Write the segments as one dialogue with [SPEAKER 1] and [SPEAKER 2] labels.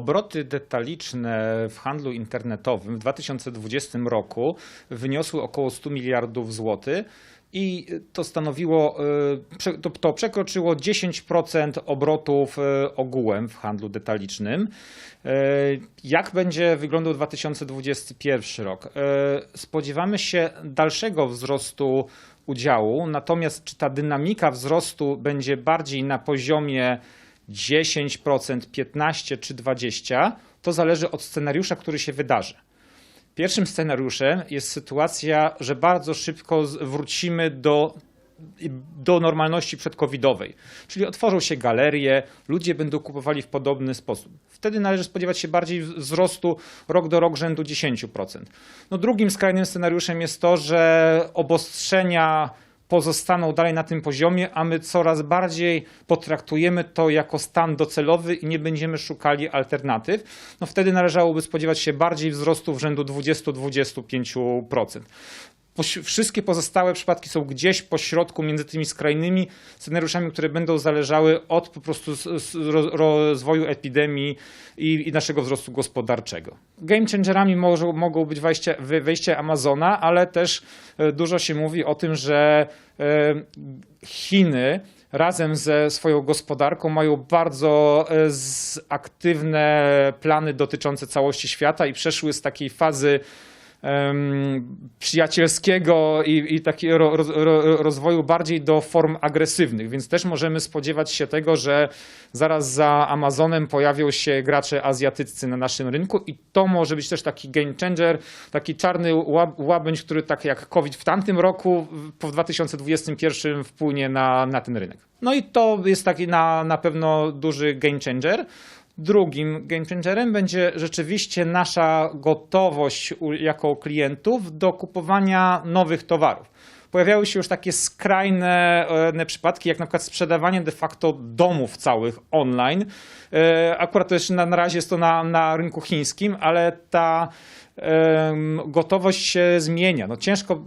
[SPEAKER 1] Obroty detaliczne w handlu internetowym w 2020 roku wyniosły około 100 miliardów złotych i to stanowiło, prze- to, to przekroczyło 10% obrotów y, ogółem w handlu detalicznym. Y, Jak będzie wyglądał 2021 rok? Spodziewamy się dalszego wzrostu udziału, natomiast czy ta dynamika wzrostu będzie bardziej na poziomie 10%, 15% czy 20%, to zależy od scenariusza, który się wydarzy. Pierwszym scenariuszem jest sytuacja, że bardzo szybko wrócimy do, do normalności przedcovidowej. Czyli otworzą się galerie, ludzie będą kupowali w podobny sposób. Wtedy należy spodziewać się bardziej wzrostu rok do rok rzędu 10%. No drugim skrajnym scenariuszem jest to, że obostrzenia pozostaną dalej na tym poziomie, a my coraz bardziej potraktujemy to jako stan docelowy i nie będziemy szukali alternatyw, no wtedy należałoby spodziewać się bardziej wzrostu w rzędu 20-25%. Wszystkie pozostałe przypadki są gdzieś po środku między tymi skrajnymi scenariuszami, które będą zależały od po prostu rozwoju epidemii i, i naszego wzrostu gospodarczego. Game changerami może, mogą być wejście, wejście Amazona, ale też e, dużo się mówi o tym, że e, Chiny razem ze swoją gospodarką mają bardzo e, aktywne plany dotyczące całości świata i przeszły z takiej fazy przyjacielskiego i, i takiego ro, ro, rozwoju bardziej do form agresywnych, więc też możemy spodziewać się tego, że zaraz za Amazonem pojawią się gracze azjatyccy na naszym rynku i to może być też taki game changer, taki czarny łab, łabędź, który tak jak COVID w tamtym roku, po 2021 wpłynie na, na ten rynek. No i to jest taki na, na pewno duży game changer. Drugim game changerem będzie rzeczywiście nasza gotowość jako klientów do kupowania nowych towarów. Pojawiały się już takie skrajne e, przypadki, jak na przykład sprzedawanie de facto domów całych online. E, Akurat jeszcze na, na razie jest to na, na rynku chińskim, ale ta gotowość się zmienia. No ciężko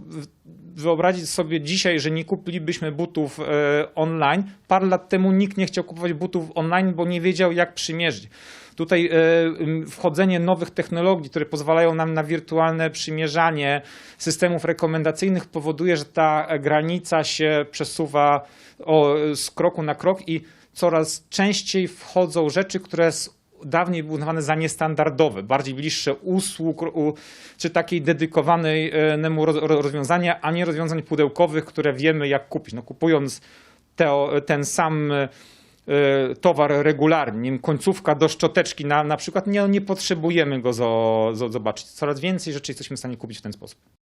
[SPEAKER 1] wyobrazić sobie dzisiaj, że nie kupilibyśmy butów e, online. Parę lat temu nikt nie chciał kupować butów online, bo nie wiedział, jak przymierzyć. Tutaj e, wchodzenie nowych technologii, które pozwalają nam na wirtualne przymierzanie systemów rekomendacyjnych, powoduje, że ta granica się przesuwa z kroku na krok i coraz częściej wchodzą rzeczy, które s- dawniej były uznawane za niestandardowe, bardziej bliższe usług czy takiej dedykowanej e, nemu roz- ro- rozwiązania, a nie rozwiązań pudełkowych, które wiemy jak kupić. No, kupując te, ten sam e, towar regularnie, końcówka do szczoteczki na, na przykład, nie, nie potrzebujemy go zo, zo, zobaczyć. Coraz więcej rzeczy jesteśmy w stanie kupić w ten sposób.